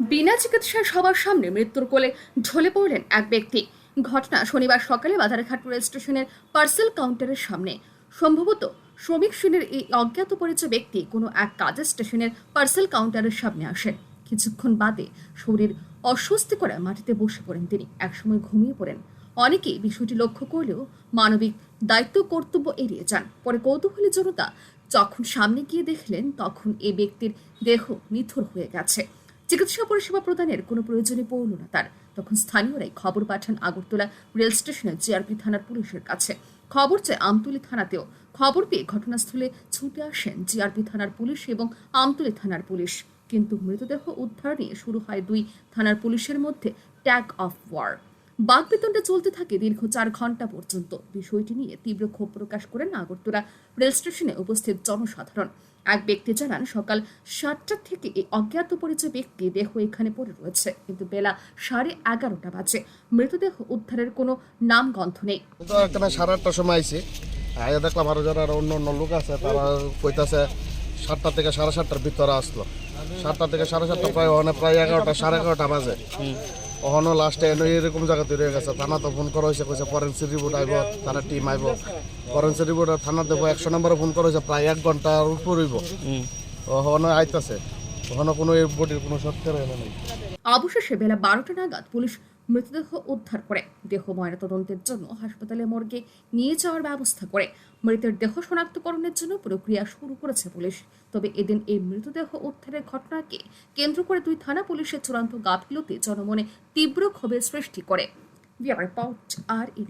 বিনা চিকিৎসায় সবার সামনে মৃত্যুর কোলে ঢলে পড়লেন এক ব্যক্তি। ঘটনা শনিবার সকালে বাজারঘাট রেল স্টেশনের পার্সেল কাউন্টারের সামনে। সম্ভবত শ্রমিক শ্রেণির এই অজ্ঞাত পরিচয় ব্যক্তি কোনো এক কাজের স্টেশনের পার্সেল কাউন্টারের সামনে আসেন। কিছুক্ষণ বাদে শরীর অস্বস্তি করে মাটিতে বসে পড়েন তিনি। একসময় ঘুমিয়ে পড়েন। অনেকেই বিষয়টি লক্ষ্য করলেও মানবিক দায়িত্ব কর্তব্য এড়িয়ে যান। পরে কৌতূহলী জনতা যখন সামনে গিয়ে দেখলেন, তখন এই ব্যক্তির দেহ নিথর হয়ে গেছে। চিকিৎসা পরিষেবা প্রদানের কোনো প্রয়োজনই পড়ল না তার। তখন স্থানীয়রাই খবর পাঠান আগরতলা রেল স্টেশনের জিআরপি থানার পুলিশের কাছে। খবর চায় আমতলী থানাতেও। খবর পেয়ে ঘটনাস্থলে ছুটে আসেন জিআরপি থানার পুলিশ এবং আমতলী থানার পুলিশ। কিন্তু মৃতদেহ উদ্ধার নিয়ে শুরু হয় দুই থানার পুলিশের মধ্যে ট্যাগ অফ ওয়ার। বাকবিতণ্ডা চলতে থাকে দীর্ঘ চার ঘণ্টা পর্যন্ত। বিষয়টি নিয়ে তীব্র ক্ষোভ প্রকাশ করেন আগরতলা রেল স্টেশনে উপস্থিত জনসাধারণ। এক ব্যক্তি জানান, সকাল সাতটা থেকে এই অজ্ঞাত পরিচয় ব্যক্তি দেহ এখানে পড়ে রয়েছে। কিন্তু বেলা সাড়ে এগারোটা বাজে। মৃতদেহ উদ্ধারের কোনো নামগন্ধ নেই। সাড়ে আটটার সময় আইছি। আয়া দেখলাম আরও যারা অন্য অন্য লোক আছে, তারা কইতাছে সাতটা থেকে সাড়ে সাতটার ভিতরে আসলো। সাতটা থেকে সাড়ে সাতটা প্রায় প্রায় এগারোটা, সাড়ে এগারোটা বাজে। ওখানেও লাস্টে এনে এরকম জায়গা তৈরি হয়ে গেছে। থানাতে ফোন করা হয়েছে কইছে ফরেন্সিক রিপোর্ট আইব থানার টিম আইব। ফরেন্সিক রিপোর্ট থানা দেবো একশো নম্বরে ফোন করা হয়েছে প্রায় এক ঘণ্টার উপর হইব। অহনো আইতাছে। ওখানে কোনো এই বডির কোনো সত্যের নেই। অবশেষে বেলা বারোটা নাগাদ পুলিশ মৃতদেহ উদ্ধার করে। দেহ ময়নাতদন্তের জন্য হাসপাতালে মর্গে নিয়ে যাওয়ার ব্যবস্থা করে। মৃতের দেহ শনাক্তকরণের জন্য প্রক্রিয়া শুরু করেছে পুলিশ। তবে এদিন এই মৃতদেহ উদ্ধারের ঘটনাকে কেন্দ্র করে দুই থানা পুলিশের চূড়ান্ত গাফিলতি জনমনে তীব্র ক্ষোভের সৃষ্টি করে। আর ই